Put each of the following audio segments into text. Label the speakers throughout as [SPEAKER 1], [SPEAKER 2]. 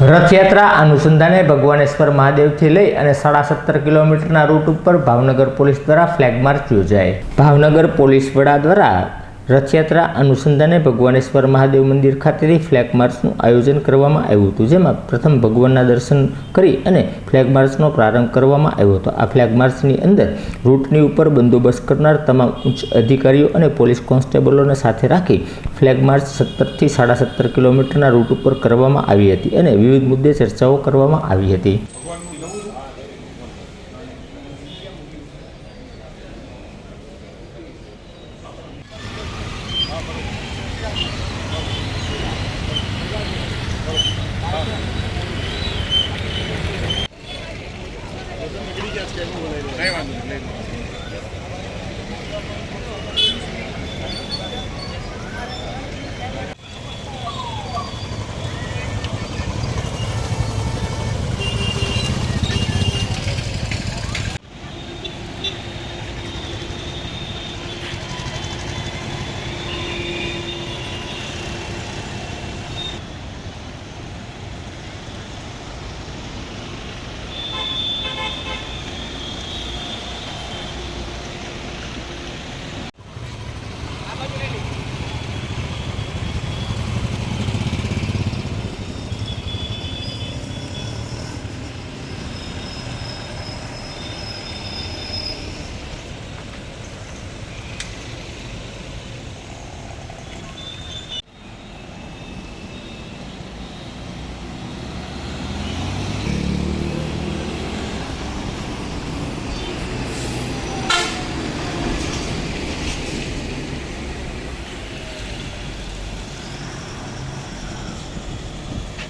[SPEAKER 1] રથયાત્રા અનુસંધાને ભગવાનેશ્વર મહાદેવથી લઈ અને સાડા સત્તર કિલોમીટરના રૂટ ઉપર ભાવનગર પોલીસ દ્વારા ફ્લેગ માર્ચ યોજાય. ભાવનગર પોલીસ વડા દ્વારા રથયાત્રા અનુસંધાને ભગવાનેશ્વર મહાદેવ મંદિર ખાતેથી ફ્લેગ માર્ચનું આયોજન કરવામાં આવ્યું હતું, જેમાં પ્રથમ ભગવાનના દર્શન કરી અને ફ્લેગ માર્ચનો પ્રારંભ કરવામાં આવ્યો હતો. આ ફ્લેગ માર્ચની અંદર રૂટની ઉપર બંદોબસ્ત કરનાર તમામ ઉચ્ચ અધિકારીઓ અને પોલીસ કોન્સ્ટેબલોને સાથે રાખી ફ્લેગ માર્ચ સત્તરથી સાડા સત્તર કિલોમીટરના રૂટ ઉપર કરવામાં આવી હતી અને વિવિધ મુદ્દે ચર્ચાઓ કરવામાં આવી હતી.
[SPEAKER 2] નહીં વાંધો નહીં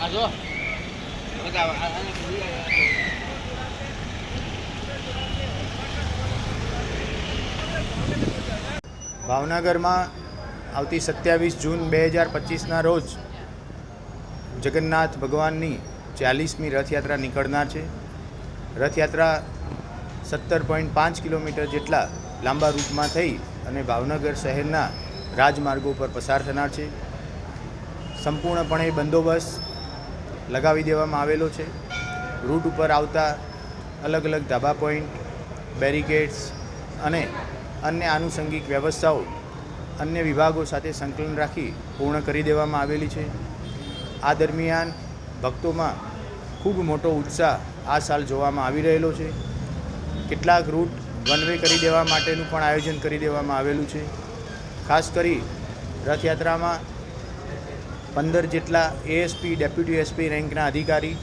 [SPEAKER 2] આ-
[SPEAKER 3] ભાવનગરમાં આવતી સત્યાવીસ જૂન બે હજાર પચીસના રોજ જગન્નાથ ભગવાનની ચાલીસમી રથયાત્રા નીકળનાર છે. રથયાત્રા સત્તર પોઈન્ટ પાંચ કિલોમીટર જેટલા લાંબા રૂટમાં થઈ અને ભાવનગર શહેરના રાજમાર્ગો પર પસાર થનાર છે. સંપૂર્ણપણે બંદોબસ્ત લગાવી દેવામાં આવેલો છે. રૂટ ઉપર આવતા અલગ અલગ ધાબા પોઈન્ટ, બેરિકેડ્સ અને અન્ય આનુષંગિક વ્યવસ્થાઓ અન્ય વિભાગો સાથે સંકલન રાખી પૂર્ણ કરી દેવામાં આવેલી છે. આ દરમિયાન ભક્તોમાં ખૂબ મોટો ઉત્સાહ આ સાલ જોવામાં આવી રહેલો છે. કેટલાક રૂટ વન વે કરી દેવા માટેનું પણ આયોજન કરી દેવામાં આવેલું છે. ખાસ કરી રથયાત્રામાં પંદર જેટલા એએસપી ડેપ્યુટી એસપી રેન્કના અધિકારી,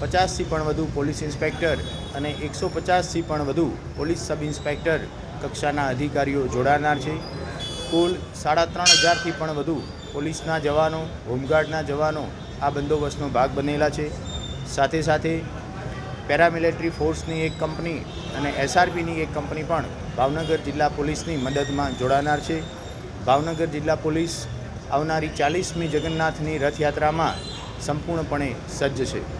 [SPEAKER 3] પચાસથી પણ વધુ પોલીસ ઇન્સ્પેક્ટર અને એકસો પચાસથી પણ વધુ પોલીસ સબ ઇન્સ્પેક્ટર કક્ષાના અધિકારીઓ જોડાનાર છે. કુલ સાડા ત્રણ હજારથી પણ વધુ પોલીસના જવાનો, હોમગાર્ડના જવાનો આ બંદોબસ્તનો ભાગ બનેલા છે. સાથે સાથે પેરામિલિટરી ફોર્સની એક કંપની અને એસઆરપીની એક કંપની પણ ભાવનગર જિલ્લા પોલીસની મદદમાં જોડાનાર છે. ભાવનગર જિલ્લા પોલીસ આવનારી ચાલીસમી જગન્નાથની રથયાત્રામાં સંપૂર્ણપણે સજ્જ છે.